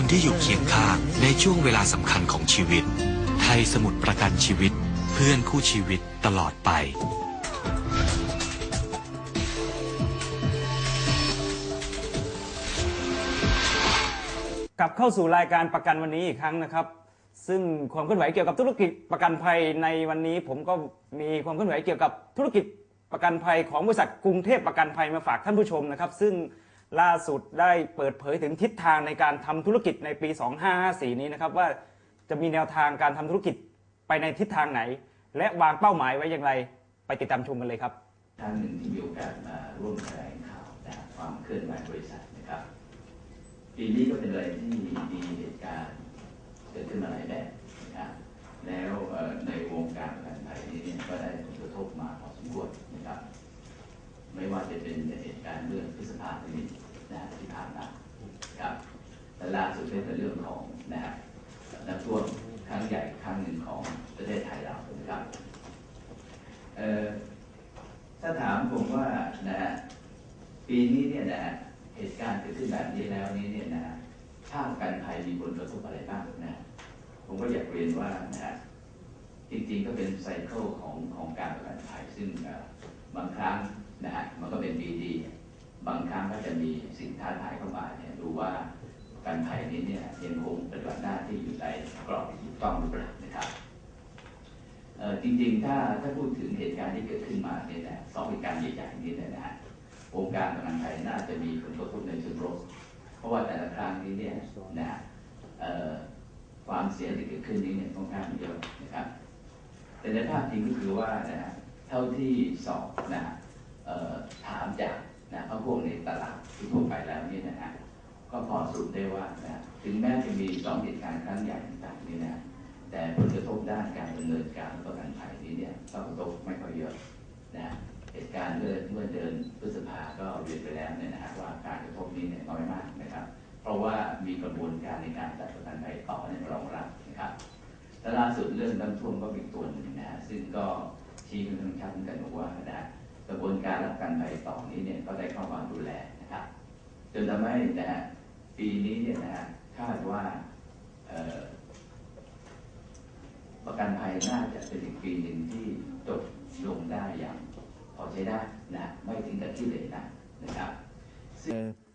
คนที่อยู่เคียงข้างในช่วงเวลาสำคัญของชีวิต ไทยสมุทรประกันชีวิต เพื่อนคู่ชีวิตตลอดไป กลับเข้าสู่รายการประกันวันนี้อีกครั้งนะครับ ซึ่งความเคลื่อนไหวเกี่ยวกับธุรกิจประกันภัยในวันนี้ ผมก็มีความเคลื่อนไหวเกี่ยวกับธุรกิจประกันภัยของบริษัทกรุงเทพประกันภัยมาฝากท่านผู้ชมนะครับ ซึ่ง ล่าสุดได้เปิดเผยถึงทิศทางในการทำธุรกิจในปี 2554 นี้นะครับว่าจะมีแนวทางการทำธุรกิจไปในทิศทางไหน และวางเป้าหมายไว้อย่างไร ไปติดตามชมกันเลยครับครั้งหนึ่งที่มีโอกาสมาร่วมแถลงข่าวนะความเคลื่อนไหวบริษัทนะครับ ปีนี้ก็เป็นอะไรที่มีเหตุการณ์เกิดขึ้นมาหลายแบบนะครับแล้วในวงการประกันภัยนี้ก็ได้ผลกระทบมาพอสมควรนะครับ ไม่ว่าจะเป็นเหตุการณ์เรื่องพฤษภาคมนี้ นะที่ผ่านมาครับและล่าสุดเป็นเรื่องของนะฮะน้ำท่วมครั้งใหญ่ครั้งหนึ่งของประเทศไทยเรานะครับเอ่อถ้าถามผมว่านะฮะปีนี้เนี่ยนะฮะเหตุการณ์เกิดขึ้นแบบนี้แล้วนี้เนี่ยนะฮะภาคการภัยมีผลกระทบอะไรบ้างนะฮะผมก็อยากเรียนว่านะฮะจริงๆก็เป็นไซเคิลของของการประกันภัยซึ่งบางครั้งนะฮะมันก็เป็นดีดี บางครั้งก็จะมีสิ่งท้าทายเข้ามาเนี่ยดูว่าการภัยนี้เนี่ยยังคงปฏิบัติหน้าที่อยู่ในกรอบที่ถูกต้องหรือเปล่านะครับจริงๆ ถ้าถ้าพูดถึงเหตุการณ์ที่เกิดขึ้นมาเนี่ยนะสองเหตุการณ์ใหญ่ๆนี้เนี่ยนะฮะวงการประกันภัยน่าจะมีผลกระทบในเชิงลบเพราะว่าแต่ละครั้งนี้เนี่ยนะความเสียที่เกิดขึ้นนี้เนี่ยค่อนข้างเยอะนะครับ แต่ในภาพจริงก็คือว่านะฮะเท่าที่สอบนะถามจาก นะพวกพวกในตลาดที่ทั่วไปแล้วนี่นะฮะก็พอสรุปได้ว่านะถึงแม้จะมีสองเหตุการณ์ครั้งใหญ่ต่างๆนี้นะแต่ผลกระทบด้านการดำเนินการประกันภัยนี้เนี่ยก็กระทบไม่ค่อยเยอะนะเหตุการณ์เมื่อเมื่อเดือนพฤษภาก็เรียนไปแล้วเนี่ยนะฮะว่าการกระทบนี้เนี่ยน้อยมากนะครับ เพราะว่ามีกระบวนการในการจัดประกันภัยต่อเนี่ยรองรับนะครับและล่าสุดเรื่องน้ำท่วมก็เป็นตัวหนึ่งนะฮะซึ่งก็ชี้เป็นทางชัดเหมือนกันบอกว่านะ กระบวนการรับกันภัยต่อนี้เนี่ยก็ได้เข้ามาดูแลนะครับจนทำให้นะฮะปีนี้เนี่ยนะฮะคาดว่าประกันภัยน่าจะเป็นอีกปีหนึ่งที่จบลงได้อย่างพอใช้ได้นะไม่ถึงกับที่เลยนะนะครับ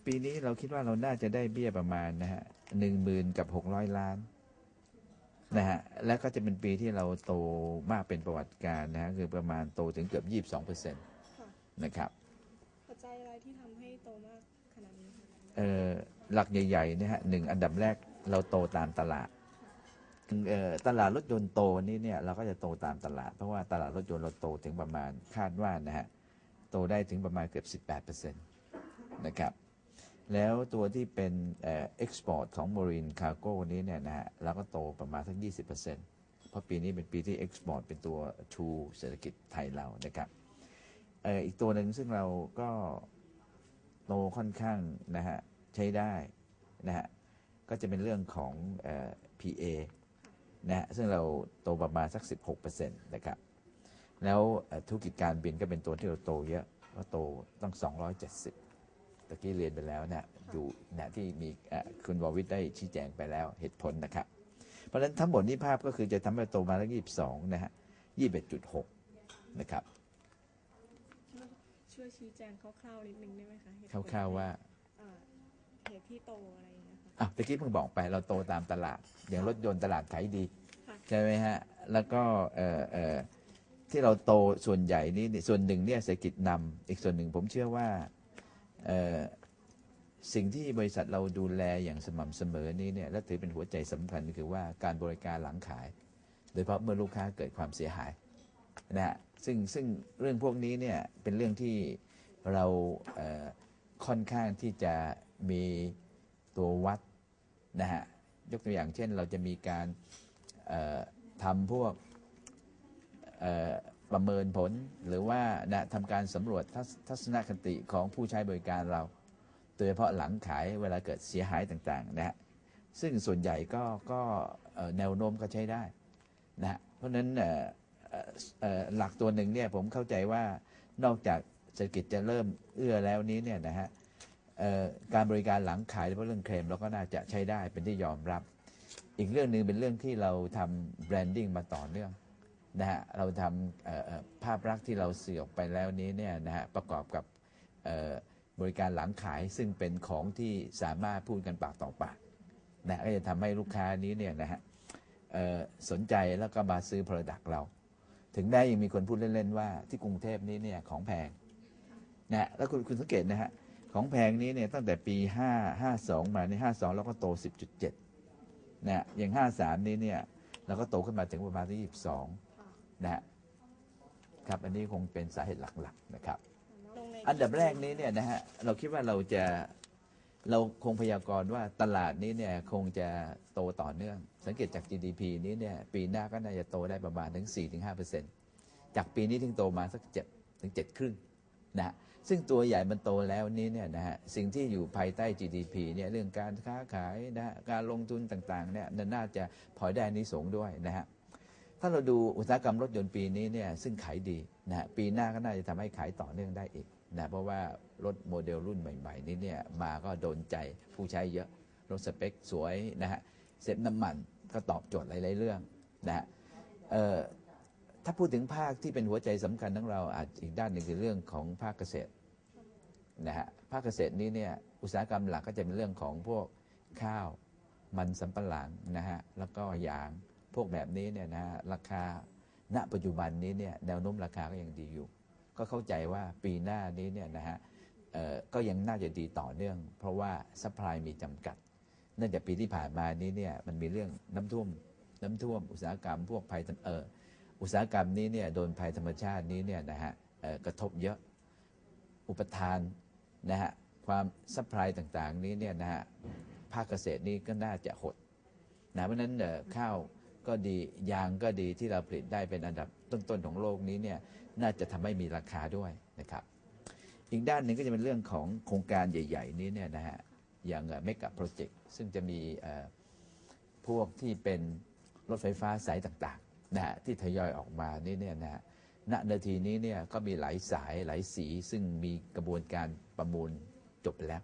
ปีนี้เราคิดว่าเราน่าจะได้เบี้ยประมาณนะฮะหนึ่งหมื่นกับหกร้อยล้านนะฮะแล้วก็จะเป็นปีที่เราโตมากเป็นประวัติการนะฮะคือประมาณโตถึงเกือบยี่บสองเปอร์เซ็นต์ นะครับปัจจัยอะไรที่ทำให้โตมากขนาดนี้คะเอ่อหลักใหญ่ๆนะฮะหนึ่งอันดับแรกเราโตตามตลาดเอ่อตลาดรถยนต์โตนี่เนี่ยเราก็จะโตตามตลาด เพราะว่าตลาดรถยนต์เราโตถึงประมาณคาดว่านะฮะโตได้ถึงประมาณเกือบ 18เปอร์เซ็นต์นะครับแล้วตัวที่เป็นเอ็กซ์พอร์ตของ Marine Cargo นี้เนี่ยนะฮะเราก็โตประมาณสัก 20%เพราะปีนี้เป็นปีที่เอ็กซ์พอร์ตเป็นตัวชูเศรษฐกิจไทยเรานะครับ เอ่ออีกตัวหนึ่งซึ่งเราก็โตค่อนข้างนะฮะใช้ได้นะฮะก็จะเป็นเรื่องของเอ่อ PA นะฮะซึ่งเราโตประมาณสัก 16%นะครับแล้วธุรกิจการบินก็เป็นตัวที่เราโตเยอะก็โตต้อง 270ตะกี้เรียนไปแล้วนี่ยอยู่นี่ยที่มีคุณวรวิทย์ได้ชี้แจงไปแล้วเหตุผลนะครับ เพราะฉะนั้นทั้งหมดนี้ภาพก็คือจะทำให้โตมาแล้วยี่สิบสองนะฮะยี่สิบจุดหกนะครับ ช่วยชี้แจงคร่าวๆนิดนึงได้ไหมคะเหตุผลคร่าวๆว่าอ่าเหตุที่โตอะไรอย่างเงี้ยค่ะ อะตะกี้เพิ่งบอกไปเราโตตามตลาด อย่างรถยนต์ตลาดขายดี ค่ะ ใช่ไหมฮะ แล้วก็เอ่อเอ่อที่เราโตส่วนใหญ่นี่ส่วนหนึ่งเนี่ยเศรษฐกิจนำอีกส่วนหนึ่งผมเชื่อว่าเอ่อสิ่งที่บริษัทเราดูแลอย่างสม่ำเสมอนี้เนี่ยและถือเป็นหัวใจสำคัญก็คือว่าการบริการหลังขาย โดยเฉพาะเมื่อลูกค้าเกิดความเสียหายนะฮะ ซึ่งซึ่งเรื่องพวกนี้เนี่ยเป็นเรื่องที่เราเค่อนข้างที่จะมีตัววัดนะฮะยกตัวอย่างเช่นเราจะมีการทำพวกประเมินผลหรือว่านะทำการสำรวจทัศนคติของผู้ใช้บริการเรา โดยเฉพาะหลังขายเวลาเกิดเสียหายต่างๆนะฮะซึ่งส่วนใหญ่ก็ก็แนวโน้มก็ใช้ได้นะฮะเพราะฉะนั้น หลักตัวหนึ่งเนี่ยผมเข้าใจว่านอกจากเศรษฐกิจจะเริ่มเอื้อแล้วนี้เนี่ยนะฮะการบริการหลังขายโดยเฉพาะเรื่องเคลมเราก็น่าจะใช้ได้เป็นที่ยอมรับ อีกเรื่องหนึ่งเป็นเรื่องที่เราทำแบรนดิ้งมาต่อเนื่องนะฮะเราทำภาพลักษณ์ที่เราสื่อออกไปแล้วนี้เนี่ยนะฮะประกอบกับบริการหลังขายซึ่งเป็นของที่สามารถพูดกันปากต่อปากนะก็จะทำให้ลูกค้านี้เนี่ยนะฮะสนใจแล้วก็มาซื้อ Product เรา ถึงได้ยังมีคนพูดเล่นๆว่าที่กรุงเทพนี้เนี่ยของแพงนะแล้วคุณคุณสังเกตนะฮะของแพงนี้เนี่ยตั้งแต่ปี 5 52 มาใน52 เราก็โต 10.7นะอย่าง 53 นี้เนี่ยเราก็โตขึ้นมาถึงประมาณที่22นะฮะครับอันนี้คงเป็นสาเหตุหลักๆนะครับลงในอันดับแรกนี้เนี่ยนะฮะเราคิดว่าเราจะ เราคงพยากรณ์ว่าตลาดนี้เนี่ยคงจะโตต่อเนื่อง สังเกตจาก GDP นี้เนี่ยปีหน้าก็น่าจะโตได้ประมาณถึง 4-5%จากปีนี้ถึงโตมาสัก7ถึง7ครึ่งนะซึ่งตัวใหญ่มันโตแล้วนี้เนี่ยนะฮะสิ่งที่อยู่ภายใต้ GDP เนี่ยเรื่องการค้าขายนะฮะการลงทุนต่างๆเนี่ยน่าจะพอยได้นิสงส์ด้วยนะฮะถ้าเราดูอุตสาหกรรมรถยนต์ปีนี้เนี่ยซึ่งขายดีนะฮะปีหน้าก็น่าจะทำให้ขายต่อเนื่องได้อีก นะเพราะว่ารถโมเดลรุ่นใหม่ ๆ นี้เนี่ยมาก็โดนใจผู้ใช้เยอะรถสเปคสวยนะฮะเซ็ตน้ำมันก็ตอบโจทย์หลาย ๆ เรื่องนะฮะถ้าพูดถึงภาคที่เป็นหัวใจสำคัญของเราอาจอีกด้านหนึ่งคือเรื่องของภาคเกษตรนะฮะภาคเกษตรนี้เนี่ยอุตสาหกรรมหลักก็จะเป็นเรื่องของพวกข้าวมันสำปะหลังนะฮะแล้วก็ยางพวกแบบนี้เนี่ยนะฮะราคาณปัจจุบันนี้เนี่ยแนวโน้มราคาก็ยังดีอยู่ ก็เข้าใจว่าปีหน้านี้เนี่ยนะฮะก็ยังน่าจะดีต่อเนื่อง เพราะว่าซัพพลายมีจำกัด เนื่องจากปีที่ผ่านมานี้เนี่ยมันมีเรื่องน้ำท่วมน้ำท่วม อุตสาหกรรมพวกภัยธรรมเอออุตสาหกรรมนี้เนี่ยโดนภัยธรรมชาตินี้เนี่ยนะฮะกระทบเยอะอุปทานนะฮะความซัพพลายต่างๆนี้เนี่ยนะฮะภาคเกษตรนี้ก็น่าจะหดนะเพราะนั้นเอ่อข้าวก็ดียางก็ดีที่เราผลิตได้เป็นอันดับ ต้นๆของโลกนี้เนี่ยน่าจะทำให้มีราคาด้วยนะครับ อีกด้านหนึ่งก็จะเป็นเรื่องของโครงการใหญ่ ๆ นี้เนี่ยนะฮะอย่างเมกะโปรเจกต์ซึ่งจะมีพวกที่เป็นรถไฟฟ้าสายต่างๆนะฮะที่ทยอยออกมานี่เนี่ยนะฮะณนาทีนี้เนี่ยก็มีหลายสายหลายสี ซึ่งมีกระบวนการประมูลจบไปแล้ว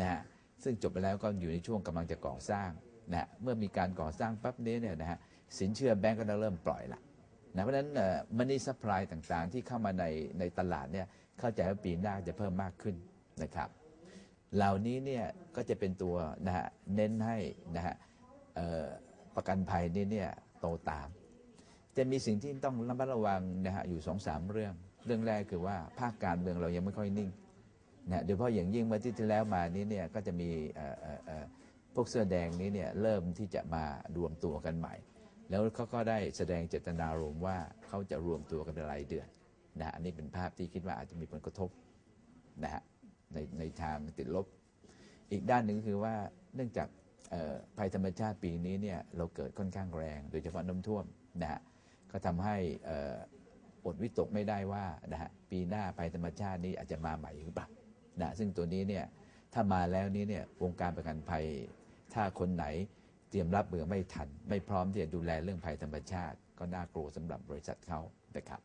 นะฮะซึ่งจบไปแล้วก็อยู่ในช่วงกำลังจะก่อสร้างนะฮะเมื่อมีการก่อสร้างปั๊บนี้เนี่ยนะฮะสินเชื่อแบงก์ก็จะเริ่มปล่อยละ นะเพราะฉะนั้นมันนี่ซัพพลายต่างๆ ที่เข้ามาในในตลาดเนี่ยเข้าใจว่าปีหน้าจะเพิ่มมากขึ้นนะครับ เหล่านี้เนี่ยก็จะเป็นตัวนะฮะเน้นให้นะฮะประกันภัยนี้เนี่ยโตตาม จะมีสิ่งที่ต้องระมัดระวังนะฮะอยู่สองสามเรื่อง เรื่องแรกคือว่าภาคการเมืองเรายังไม่ค่อยนิ่งนะโดยเฉพาะอย่างยิ่งเมื่อที่ที่แล้วมานี้เนี่ยก็จะมีเอ่อเอ่อเอ่อพวกเสื้อแดงนี้เนี่ยเริ่มที่จะมารวมตัวกันใหม่ แล้วเขาก็ได้แสดงเจตนารมณ์ว่าเขาจะรวมตัวกันเป็นรายเดือนนะฮะอันนี้เป็นภาพที่คิดว่าอาจจะมีผลกระทบนะฮะในในทางติดลบ อีกด้านหนึ่งก็คือว่าเนื่องจากภัยธรรมชาติปีนี้เนี่ยเราเกิดค่อนข้างแรง โดยเฉพาะน้ำท่วมนะฮะก็ทำให้อดวิตกไม่ได้ว่านะฮะปีหน้าภัยธรรมชาตินี้อาจจะมาใหม่หรือเปล่านะซึ่งตัวนี้เนี่ยถ้ามาแล้วนี้เนี่ยวงการประกันภัยถ้าคนไหน เตรียมรับมือไม่ทัน ไม่พร้อมที่จะดูแลเรื่องภัยธรรมชาติ ก็น่ากลัวสำหรับบริษัทเขานะครับ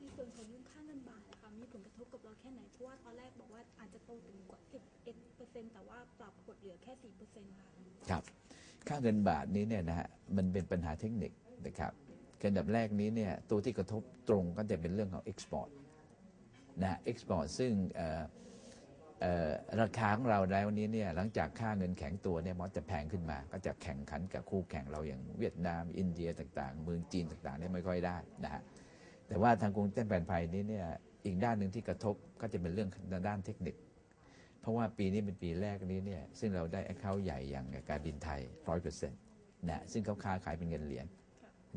ในส่วนของเรื่องค่าเงินบาทนะคะมีผลกระทบกับเราแค่ไหนเพราะว่าตอนแรกบอกว่าอาจจะโตถึงกว่า11เปอร์เซ็นต์แต่ว่าปรับกดเหลือแค่4เปอร์เซ็นต์ค่ะครับค่าเงินบาทนี้เนี่ยนะฮะมันเป็นปัญหาเทคนิคนะครับอันดับแรกนี้เนี่ยตัวที่กระทบตรงก็จะเป็นเรื่องของ Export นะ Export ซึ่งเอ่อเอ่อร ราคาของเราแล้วนี้เนี่ยหลังจากค่าเงินแข็งตัวเนี่ยมันจะแพงขึ้นมา ก็จะแข่งขันกับคู่แข่งเราอย่างเวียดนาม อินเดียต่างๆ เมืองจีนต่างๆเนี่ยไม่ค่อยได้นะฮะแต่ว่าทางกรุงเทพแผ่นภัยนี้เนี่ยอีกด้านหนึ่งที่กระทบก็จะเป็นเรื่องด้านเทคนิค เพราะว่าปีนี้เป็นปีแรกนี้เนี่ยซึ่งเราได้ account ใหญ่อย่างการบินไทย100%นต์นะซึ่งเขาค้าขายเป็นเงินเหรียญ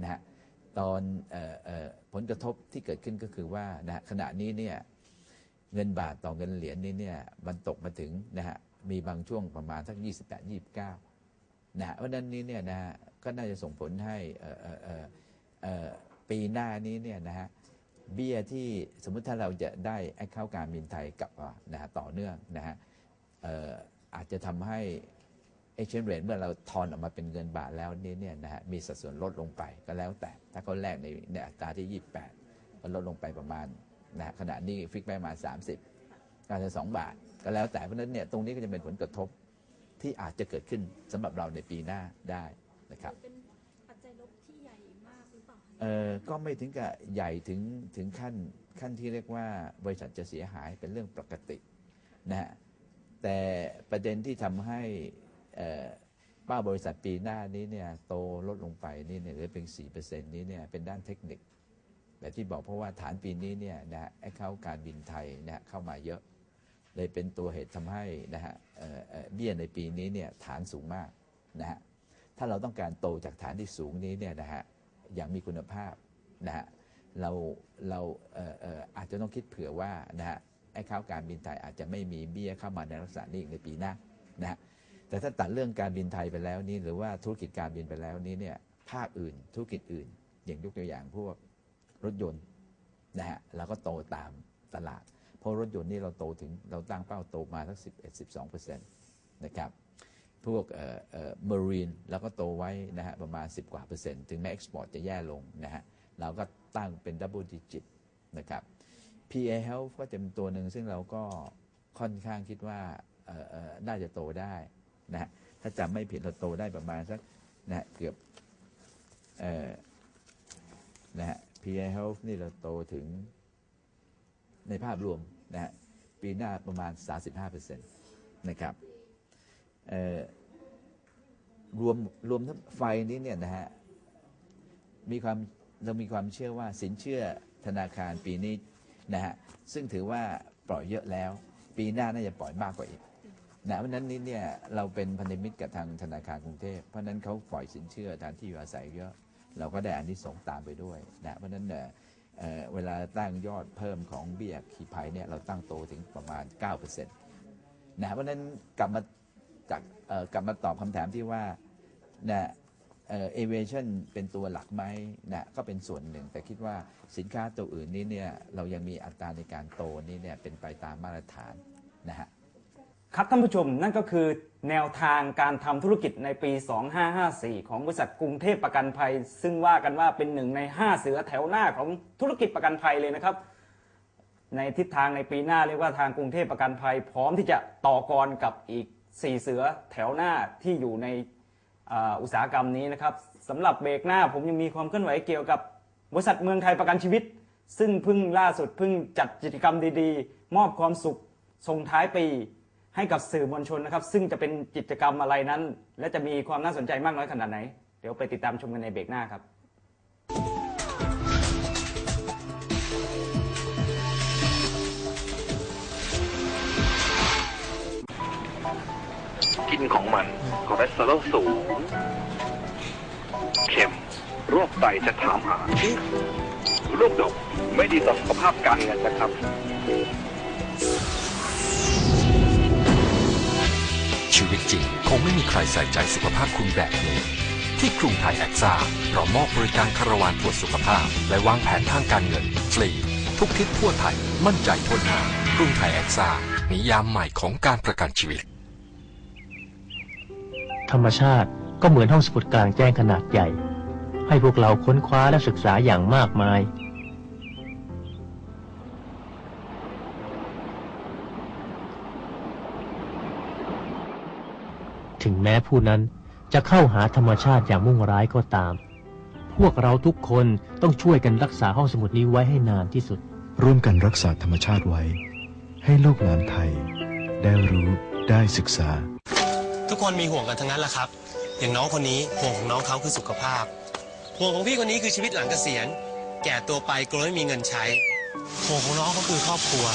นะฮะตอนออออผลกระทบที่เกิดขึ้นก็คือว่านะขณะนี้เนี่ย เงินบาทต่อเงินเหรียญนี้เนี่ยมันตกมาถึงนะฮะมีบางช่วงประมาณสัก 28 29นะฮะเพราะนั้นนี้เนี่ยนะฮะก็น่าจะส่งผลให้ปีหน้านี้เนี่ยนะฮะเบี้ยที่สมมุติถ้าเราจะได้แอคเคาท์การบินไทยกลับมานะฮะต่อเนื่องนะฮะอาจจะทำให้ exchange rate เมื่อเราทอนออกมาเป็นเงินบาทแล้วนี้เนี่ยนะฮะมีสัดส่วนลดลงไปก็แล้วแต่ถ้าเขาแลกในในอัตราที่ 28 ก็ลดลงไปประมาณ นะฮะขณะนี้ฟิกไปประมาณ30ก็จะ 2 บาท ก็แล้วแต่เพราะฉะนั้นเนี่ยตรงนี้ก็จะเป็นผลกระทบที่อาจจะเกิดขึ้นสำหรับเราในปีหน้าได้นะครับเป็นปัจจัยลบที่ใหญ่มากหรือเปล่าคะเออก็ไม่ถึงกับใหญ่ถึงถึงขั้นขั้นที่เรียกว่าบริษัทจะเสียหายเป็นเรื่องปกตินะฮะแต่ประเด็นที่ทำให้เอ่อเป้าบริษัทปีหน้านี้เนี่ยโตลดลงไปนี่เนี่ยเหลือเพียง4%นี้เนี่ยเป็นด้านเทคนิค แบบที่บอกเพราะว่าฐานปีนี้เนี่ยนะฮะไอ้เข้าการบินไทยนะฮะเข้ามาเยอะ เลยเป็นตัวเหตุทำให้นะฮะเบี้ยในปีนี้เนี่ยฐานสูงมากนะฮะถ้าเราต้องการโตจากฐานที่สูงนี้เนี่ยนะฮะอย่างมีคุณภาพนะฮะเราเราเออเอออาจจะต้องคิดเผื่อว่านะฮะไอ้ข้าวการบินไทยอาจจะไม่มีเบี้ยเข้ามาในลักษณะนี้ในปีหน้านะฮะแต่ถ้าตัดเรื่องการบินไทยไปแล้วนี้หรือว่าธุรกิจการบินไปแล้วนี้เนี่ยภาคอื่นธุรกิจอื่น อย่างยกตัวอย่างพวก รถยนต์นะฮะเราก็โตตามตลาด เพราะรถยนต์นี่เราโตถึงเราตั้งเป้าโตมาทั้ง11 12เปอร์เซ็นต์นะครับพวกเอ่อเอ่อมารีนเราก็โตไว้นะฮะประมาณ 10 กว่าเปอร์เซ็นต์ ถึงแม้เอ็กซ์พอร์ตจะแย่ลงนะฮะเราก็ตั้งเป็นดับเบิลดิจิตนะครับ PA Health ก็จะเป็นตัวหนึ่งซึ่งเราก็ค่อนข้างคิดว่าเอ่อเอ่อน่าจะโตได้นะฮะถ้าจำไม่ผิดเราโตได้ประมาณสักนะฮะเกือบเอ่อนะฮะ PA Health นี่เราโตถึงในภาพรวมนะฮะปีหน้าประมาณ 35%นะครับเอ่อรวมรวมทั้งไฟนี้เนี่ยนะฮะมีความเรามีความเชื่อว่าสินเชื่อธนาคารปีนี้นะฮะซึ่งถือว่าปล่อยเยอะแล้ว ปีหน้าน่าจะปล่อยมากกว่าอีกนะเพราะนั้นนี่เนี่ยเราเป็นพันธมิตรกับทางธนาคารกรุงเทพเพราะนั้นเขาปล่อยสินเชื่อทางที่อยู่อาศัยเยอะ เราก็ได้อันที่สงตามไปด้วยนะเพราะฉะนั้นเนี่ยเเวลาตั้งยอดเพิ่มของเบี้ยขีภัยเนี่ยเราตั้งโตถึงประมาณ 9%นะเพราะฉะนั้นกลับมาจากกลับมาตอบคำถามที่ว่านะเอ่อ aviation เป็นตัวหลักไหมนะก็เป็นส่วนหนึ่ง แต่คิดว่าสินค้าตัวอื่นนี้เนี่ยเรายังมีอัตราในการโตนี้เนี่ยเป็นไปตามมาตรฐานนะฮะ ครับท่านผู้ชมนั่นก็คือแนวทางการทำธุรกิจในปี 2554 ของบริษัทกรุงเทพประกันภัย ซึ่งว่ากันว่าเป็นหนึ่งใน 5 เสือแถวหน้าของธุรกิจประกันภัยเลยนะครับ ในทิศทางในปีหน้าเรียกว่าทางกรุงเทพประกันภัย พร้อมที่จะต่อกรกับอีก 4 เสือแถวหน้าที่อยู่ในอุตสาหกรรมนี้นะครับสำหรับเบรกหน้าผมยังมีความเคลื่อนไหวเกี่ยวกับบริษัทเมืองไทยประกันชีวิต ซึ่งเพิ่งล่าสุดเพิ่งจัดกิจกรรมดีๆ มอบความสุขส่งท้ายปี ให้กับสื่อมวลชนนะครับ ซึ่งจะเป็นกิจกรรมอะไรนั้น และจะมีความน่าสนใจมากน้อยขนาดไหน เดี๋ยวไปติดตามชมกันในเบรกหน้าครับกินของมันคอเลสเตอรอลสูงเค็มโรคไตจะถามหาโรคดกไม่ดีต่อสุขภาพการเงินนะครับ ชีวิตจริง คงไม่มีใครใส่ใจสุขภาพคุณแบบนี้ ที่กรุงไทยแอคซ่าเรามอบบริการคาราวานตรวจสุขภาพ และวางแผนทางการเงิน ฟรี ทุกทิศทั่วไทย มั่นใจทนหากรุงไทยแอคซ่านิยามใหม่ของการประกันชีวิต ธรรมชาติก็เหมือนห้องสมุดกลางแจ้งขนาดใหญ่ ให้พวกเราค้นคว้าและศึกษาอย่างมากมาย ถึงแม้ผู้นั้นจะเข้าหาธรรมชาติอย่างมุ่งร้ายก็ตาม พวกเราทุกคนต้องช่วยกันรักษาห้องสมุดนี้ไว้ให้นานที่สุด ร่วมกันรักษาธรรมชาติไว้ ให้ลูกหลานไทย ได้รู้ได้ศึกษา ทุกคนมีห่วงกันทั้งนั้นแหละครับ อย่างน้องคนนี้ห่วงของน้องเขาคือสุขภาพ ห่วงของพี่คนนี้คือชีวิตหลังเกษียณ แก่ตัวไปกลัวไม่มีเงินใช้ ห่วงของน้องก็คือครอบครัว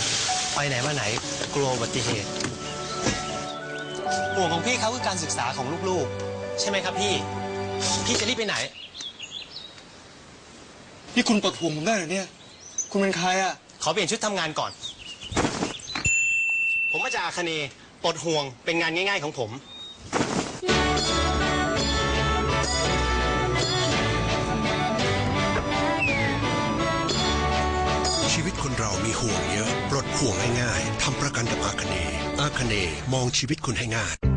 ไปไหนมาไหนกลัวอุบัติเหตุ ห่วงของพี่เขาคือการศึกษาของลูกๆ ใช่ไหมครับพี่ พี่จะรีบไปไหน นี่คุณปลดห่วงผมได้เหรอเนี่ย คุณเป็นใครอะ ขอเปลี่ยนชุดทำงานก่อน ผมมาจากอาคเนย์ปลดห่วงเป็นงานง่าย ๆ ของผม ชีวิตคนเรามีห่วงเยอะปลด ห่วงง่ายๆทำประกันกับอาคเนย์อาคเนย์มองชีวิตคุณให้ง่าย